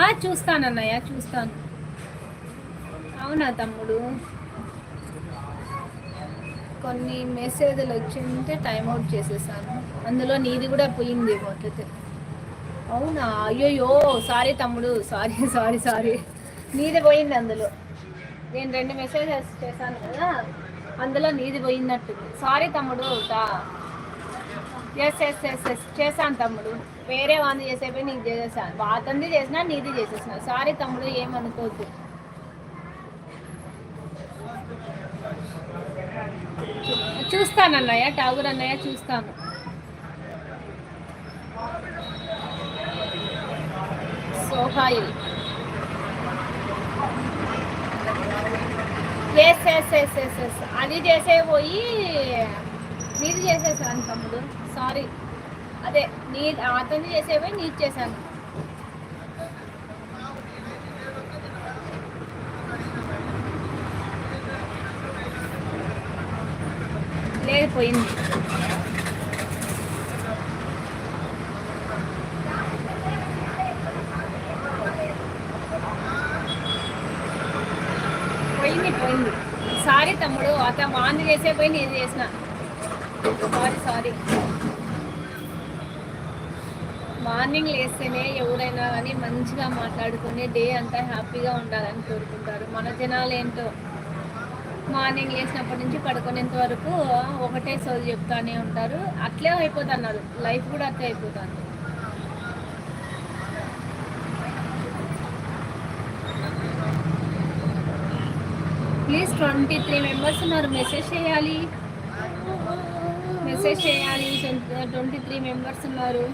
చూస్తానన్నయ్య చూస్తాను. అవునా తమ్ముడు? కొన్ని మెసేజ్లు వచ్చింటే టైంఅవుట్ చేసేసాను. అందులో నీది కూడా పోయింది మొత్తం అవునా? అయ్యోయ్యో సారీ తమ్ముడు సారీ సారీ సారీ నీది పోయింది అందులో. నేను రెండు మెసేజెస్ చేశాను కదా అందులో నీది పోయినట్టుంది. సారీ తమ్ముడు ఎస్ ఎస్ ఎస్ ఎస్ చేశాను తమ్ముడు. వేరే వాంది చేసేపే నీకు చేసేసాను. వాతంది చేసినా నీది చేసేసిన సారీ తమ్ముడు ఏమనుకోవద్దు. చూస్తాను అన్నయ్య ఠాగూర్ అన్నయ్య చూస్తాను. Sohail S S S S S అది చేసే పోయి నీది చేసేసాను తమ్ముడు. సారీ. అదే నీ అతన్ని చేసే పోయి చేశాను. లేదు పోయింది. పోయింది పోయింది. సారీ తమ్ముడు అతను వాంది చేసే పోయి నేను చేసినాను సారీ సారీ మార్నింగ్ లేస్తేనే ఎవరైనా కానీ మంచిగా మాట్లాడుకుని డే అంతా హ్యాపీగా ఉండాలని కోరుకుంటారు. మన జనాలు ఏంటో? మార్నింగ్ లేచినప్పటి నుంచి పడుకునేంత వరకు ఒకటే సోల్ చెప్తానే ఉంటారు. అట్లే అయిపోతున్నారు. లైఫ్ కూడా అట్లే అయిపోతుంది. ప్లీజ్ ట్వంటీ త్రీ మెంబర్స్ ఉన్నారు. మెసేజ్ చేయాలి. మెసేజ్ చేయాలి. ట్వంటీ త్రీ మెంబర్స్ ఉన్నారు.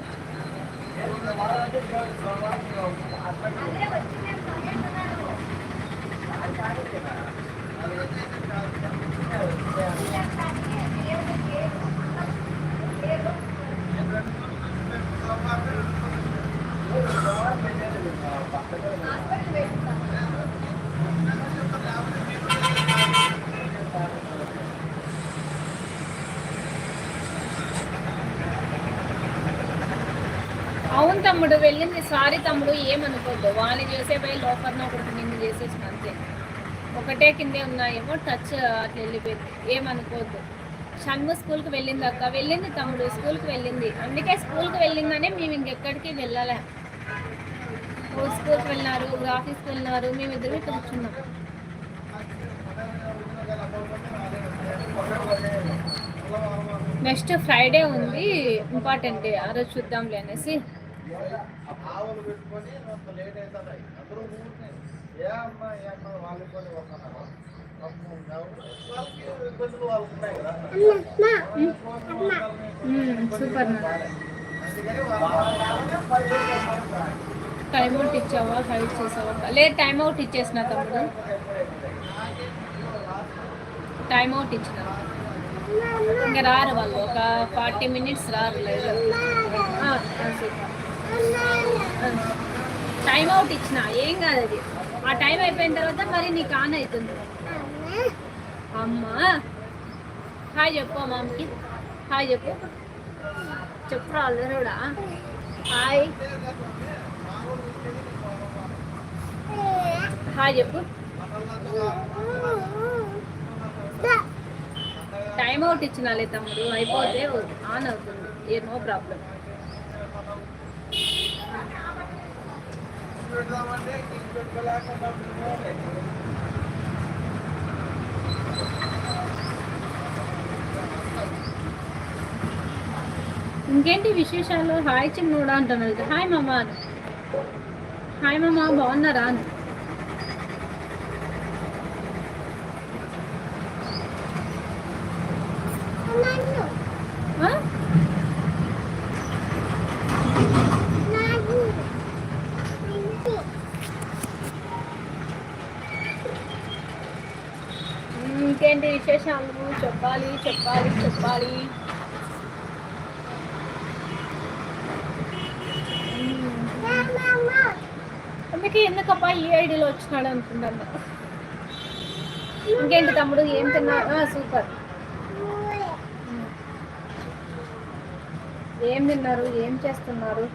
అవును తమ్ముడు వెళ్ళింది. సారీ తమ్ముడు ఏమనుకోద్దు. వాళ్ళు చేసే పోయి లోపల ఒకటి నిన్ను చేసేసిన అంతే ఒకటే కిందే ఉన్నాయేమో టచ్ అట్లా వెళ్ళిపోయింది ఏమనుకోద్దు. షణ్ము స్కూల్కి వెళ్ళింది అక్క. వెళ్ళింది తమ్ముడు స్కూల్కి వెళ్ళింది. అందుకే స్కూల్కి వెళ్ళిందనే మేము ఇంకెక్కడికి వెళ్ళాలి? స్కూల్కి వెళ్ళినారు ఆఫీస్కి వెళ్ళినారు మేము ఇద్దరు కూర్చున్నాం. నెక్స్ట్ ఫ్రైడే ఉంది. ఇంపార్టెంట్ ఆ రోజు చూద్దాంలే అనేసి. ఆవులు పెట్టుకొని లేట్ అవుతున్నాయి అందరూ ఊరికే ఏ అమ్మ ఏ అమ్మ? వాళ్ళు కొని వస్తున్నారు వాళ్ళకి ఇబ్బందులు వాళ్ళకు ఉన్నాయి కదా. సూపర్. టైం అవుట్ ఇచ్చావా? ఫైట్ చేసావా? లేదు టైం అవుట్ ఇచ్చేసిన తమ్ముడు. టైం అవుట్ ఇచ్చిన. ఇంకా రారు వాళ్ళు. ఒక ఫార్టీ మినిట్స్ రారు. లేదు టైం అవుట్ ఇచ్చిన ఏం కాదు అది. ఆ టైం అయిపోయిన తర్వాత మరి నీకు ఆన్ అవుతుంది. అమ్మా. హాయ్ చెప్పు మామకి హాయ్ చెప్పు. చెప్పు అల్లరుడా హాయ్ హాయ్ చెప్పు. టైం అవుట్ ఇచ్చినాలే తమ్ముడు. అయిపోతే ఆన్ అవుతుంది. ఏ నో ప్రాబ్లం పెడదామంటే ఇంకేంటి విశేషాలు హాయ్ చిన్నోడా అంటున్నారు హాయ్ మామ అని. హాయ్ మామ బాగున్నారా అని ఆ? ఇంకేంటి విశేషాలు? చెప్పాలి చెప్పాలి చెప్పాలి. అందుకే ఎందుకబ్బా ఈ ఐడిలో వచ్చినాడు అనుకున్నాను ఇంకేంటి తమ్ముడు? ఏం తిన్నాడు సూపర్. ఏం తిన్నారు? ఏం చేస్తున్నారు?